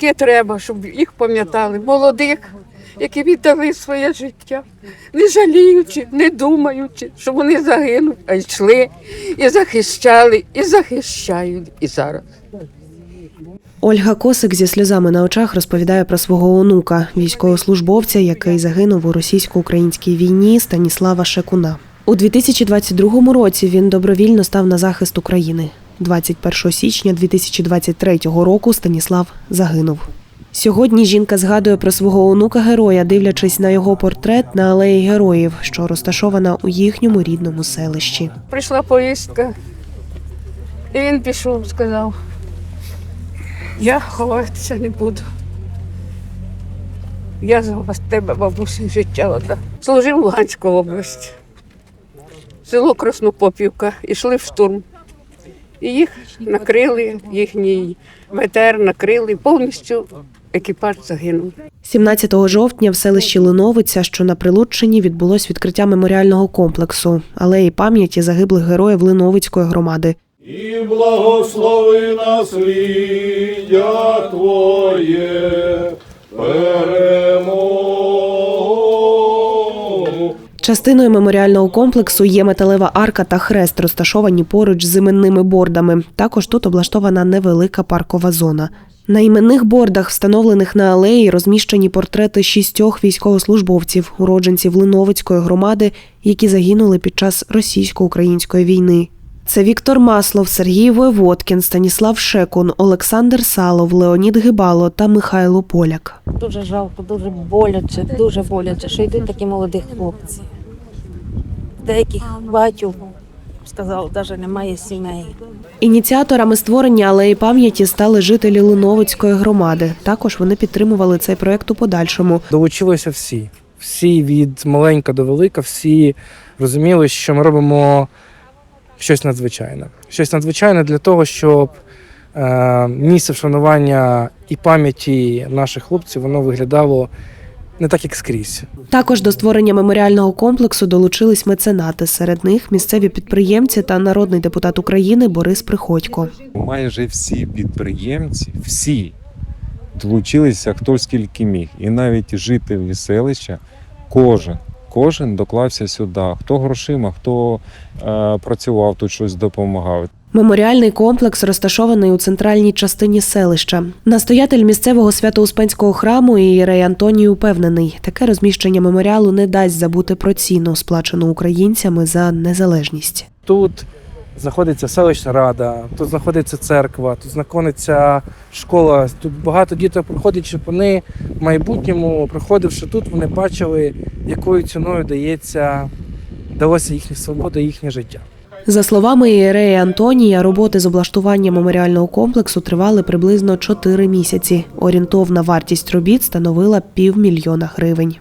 таке треба, щоб їх пам'ятали, молодих, які віддали своє життя, не жаліючи, не думаючи, що вони загинуть, а йшли і захищали, і захищають і зараз. Ольга Косик зі сльозами на очах розповідає про свого онука, військовослужбовця, який загинув у російсько-українській війні Станіслава Шекуна. У 2022 році він добровільно став на захист України. 21 січня 2023 року Станіслав загинув. Сьогодні жінка згадує про свого онука героя, дивлячись на його портрет на алеї героїв, що розташована у їхньому рідному селищі. Прийшла поїздка, і він пішов, сказав, я ховатися не буду. Я за вас тебе, бабусі, життя вода. Служив в Луганську області. Село Краснопопівка. Ішли в штурм. І їх накрили, їхній ВТР накрили, повністю екіпаж загинув. 17 жовтня в селищі Линовиця, що на Прилуччині, відбулось відкриття меморіального комплексу алеї пам'яті загиблих героїв Линовицької громади. І благослови насліддя Твоє Частиною меморіального комплексу є металева арка та хрест, розташовані поруч з іменними бордами. Також тут облаштована невелика паркова зона. На іменних бордах, встановлених на алеї, розміщені портрети шістьох військовослужбовців, уродженців Линовицької громади, які загинули під час російсько-української війни. Це Віктор Маслов, Сергій Воєводкін, Станіслав Шекун, Олександр Салов, Леонід Гибало та Михайло Поляк. Дуже жалко, дуже боляче, дуже боляче, що йдуть такі молоді хлопці. Деяких батьків, сказав, навіть немає сімей. Ініціаторами створення алеї пам'яті стали жителі Линовицької громади. Також вони підтримували цей проект у подальшому. Долучилися всі. Всі від маленька до велика, всі розуміли, що ми робимо щось надзвичайне. Щось надзвичайне для того, щоб е, місце вшанування і пам'яті наших хлопців воно виглядало не так, як скрізь. Також до створення меморіального комплексу долучились меценати. Серед них місцеві підприємці та народний депутат України Борис Приходько. майже всі підприємці, всі долучилися хто скільки міг. І навіть жителі селища, кожен, кожен доклався сюди. Хто грошима, хто е, працював тут щось допомагав. Меморіальний комплекс розташований у центральній частині селища. Настоятель місцевого свято-успенського храму Ієрей Антоній упевнений, таке розміщення меморіалу не дасть забути про ціну, сплачену українцями за незалежність. Тут знаходиться селищна рада, тут знаходиться церква, тут знаходиться школа. Тут багато дітей приходять, щоб вони майбутньому, приходивши тут, вони бачили, якою ціною дається далося їхня свобода, їхнє життя. За словами Ієрея Антонія, роботи з облаштування меморіального комплексу тривали приблизно 4 місяці. Орієнтовна вартість робіт становила півмільйона гривень.